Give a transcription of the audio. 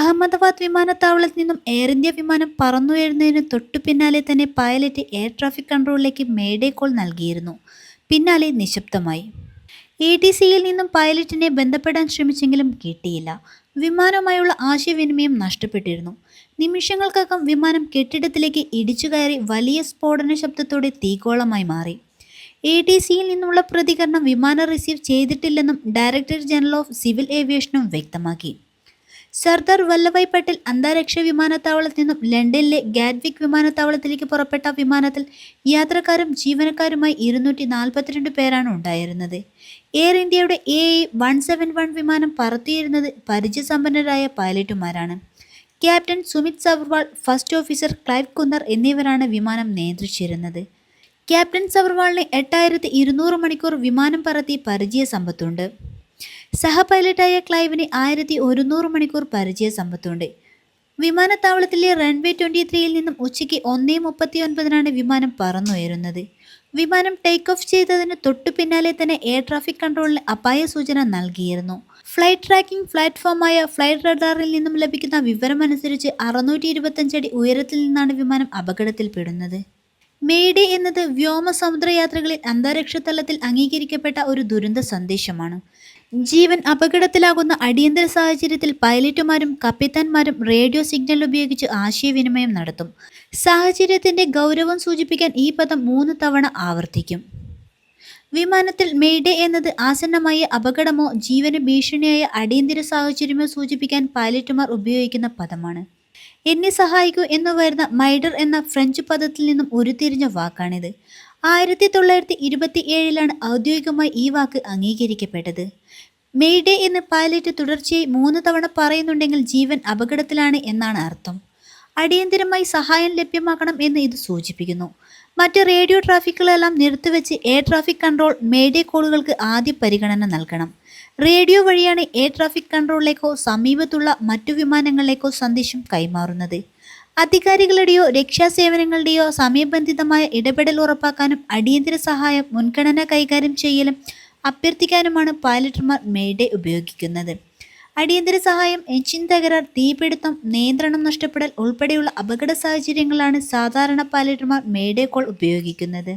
അഹമ്മദാബാദ് വിമാനത്താവളത്തിൽ നിന്നും air India വിമാനം പറന്നുയരുന്നതിന് തൊട്ടു പിന്നാലെ തന്നെ പൈലറ്റ് എയർ ട്രാഫിക് കൺട്രോളിലേക്ക് മേഡേ കോൾ നൽകിയിരുന്നു. പിന്നാലെ നിശബ്ദമായി. എ ടി സിയിൽ നിന്നും പൈലറ്റിനെ ബന്ധപ്പെടാൻ ശ്രമിച്ചെങ്കിലും കിട്ടിയില്ല. വിമാനവുമായുള്ള ആശയവിനിമയം നഷ്ടപ്പെട്ടിരുന്നു. നിമിഷങ്ങൾക്കകം വിമാനം കെട്ടിടത്തിലേക്ക് ഇടിച്ചു കയറി വലിയ സ്ഫോടന ശബ്ദത്തോടെ തീക്കോളമായി മാറി. എ ടി സിയിൽ നിന്നുള്ള പ്രതികരണം വിമാനം റിസീവ് ചെയ്തിട്ടില്ലെന്നും ഡയറക്ടർ ജനറൽ ഓഫ് സിവിൽ ഏവിയേഷനും വ്യക്തമാക്കി. സർദാർ വല്ലഭായ് പട്ടേൽ അന്താരാഷ്ട്ര വിമാനത്താവളത്തിൽ നിന്നും ലണ്ടനിലെ ഗാറ്റ്വിക് വിമാനത്താവളത്തിലേക്ക് പുറപ്പെട്ട വിമാനത്തിൽ യാത്രക്കാരും ജീവനക്കാരുമായി ഇരുന്നൂറ്റി നാൽപ്പത്തിരണ്ട് പേരാണ് ഉണ്ടായിരുന്നത്. എയർ ഇന്ത്യയുടെ എ വൺ സെവൻ വൺ വിമാനം പറത്തിയിരുന്നത് പരിചയസമ്പന്നരായ പൈലറ്റുമാരാണ്. Captain Sumit Sabharwal first officer Clive Kunder എന്നിവരാണ് വിമാനം നിയന്ത്രിച്ചിരുന്നത്. ക്യാപ്റ്റൻ സവർവാളിന് എട്ടായിരത്തി ഇരുന്നൂറ് മണിക്കൂർ വിമാനം പറത്തി പരിചയ സമ്പത്തുണ്ട് സഹ പൈലറ്റായ ക്ലൈവിന് ആയിരത്തി ഒരുന്നൂറ് മണിക്കൂർ പരിചയ സമ്പത്തുണ്ട്. വിമാനത്താവളത്തിലെ റൺവേ ട്വന്റി ത്രീയിൽ നിന്നും ഉച്ചയ്ക്ക് ഒന്നേ മുപ്പത്തി ഒൻപതിനാണ് വിമാനം പറന്നുയരുന്നത്. വിമാനം ടേക്ക് ഓഫ് ചെയ്തതിന് തൊട്ടു പിന്നാലെ തന്നെ എയർ ട്രാഫിക് കൺട്രോളിന് അപായ സൂചന നൽകിയിരുന്നു. ഫ്ലൈറ്റ് ട്രാക്കിംഗ് പ്ലാറ്റ്ഫോമായ ഫ്ലൈറ്റ് റഡാറിൽ നിന്നും ലഭിക്കുന്ന വിവരമനുസരിച്ച് അറുന്നൂറ്റി ഇരുപത്തഞ്ചടി ഉയരത്തിൽ നിന്നാണ് വിമാനം അപകടത്തിൽപ്പെടുന്നത്. മേഡേ എന്നത് വ്യോമ സമുദ്രയാത്രകളിൽ അന്താരാഷ്ട്ര തലത്തിൽ അംഗീകരിക്കപ്പെട്ട ഒരു ദുരന്ത സന്ദേശമാണ്. ജീവൻ അപകടത്തിലാകുന്ന അടിയന്തര സാഹചര്യത്തിൽ പൈലറ്റുമാരും കപ്പിത്താന്മാരും റേഡിയോ സിഗ്നൽ ഉപയോഗിച്ച് ആശയവിനിമയം നടത്തും. സാഹചര്യത്തിന്റെ ഗൗരവം സൂചിപ്പിക്കാൻ ഈ പദം മൂന്ന് തവണ ആവർത്തിക്കും. വിമാനത്തിൽ മെയ്ഡേ എന്നത് ആസന്നമായ അപകടമോ ജീവന് ഭീഷണിയായ അടിയന്തര സാഹചര്യമോ സൂചിപ്പിക്കാൻ പൈലറ്റുമാർ ഉപയോഗിക്കുന്ന പദമാണ്. എന്നെ സഹായിക്കൂ എന്ന് വരുന്ന മൈഡർ എന്ന ഫ്രഞ്ച് പദത്തിൽ നിന്നും ഉരുത്തിരിഞ്ഞ വാക്കാണിത്. ആയിരത്തി തൊള്ളായിരത്തി ഇരുപത്തി ഏഴിലാണ് ഔദ്യോഗികമായി ഈ വാക്ക് അംഗീകരിക്കപ്പെട്ടത്. മെയ്ഡേ എന്ന് പൈലറ്റ് തുടർച്ചയായി മൂന്ന് തവണ പറയുന്നുണ്ടെങ്കിൽ ജീവൻ അപകടത്തിലാണ് എന്നാണ് അർത്ഥം. അടിയന്തിരമായി സഹായം ലഭ്യമാക്കണം എന്ന് ഇത് സൂചിപ്പിക്കുന്നു. മറ്റ് റേഡിയോ ട്രാഫിക്കുകളെല്ലാം നിർത്തിവെച്ച് എയർ ട്രാഫിക് കൺട്രോൾ മേഡേ കോളുകൾക്ക് ആദ്യ പരിഗണന നൽകണം. റേഡിയോ വഴിയാണ് എയർ ട്രാഫിക് കൺട്രോളിലേക്കോ സമീപത്തുള്ള മറ്റു വിമാനങ്ങളിലേക്കോ സന്ദേശം കൈമാറുന്നത്. അധികാരികളുടെയോ രക്ഷാസേവനങ്ങളുടെയോ സമയബന്ധിതമായ ഇടപെടൽ ഉറപ്പാക്കാനും അടിയന്തര സഹായം മുൻഗണന കൈകാര്യം ചെയ്യലും അഭ്യർത്ഥിക്കാനുമാണ് പൈലറ്റുമാർ മേഡേ ഉപയോഗിക്കുന്നത്. അടിയന്തര സഹായം എഞ്ചിൻ തകരാർ തീപിടുത്തം നിയന്ത്രണം നഷ്ടപ്പെടൽ ഉൾപ്പെടെയുള്ള അപകട സാഹചര്യങ്ങളാണ് സാധാരണ പൈലറ്റുമാർ മേഡേ കോൾ ഉപയോഗിക്കുന്നത്.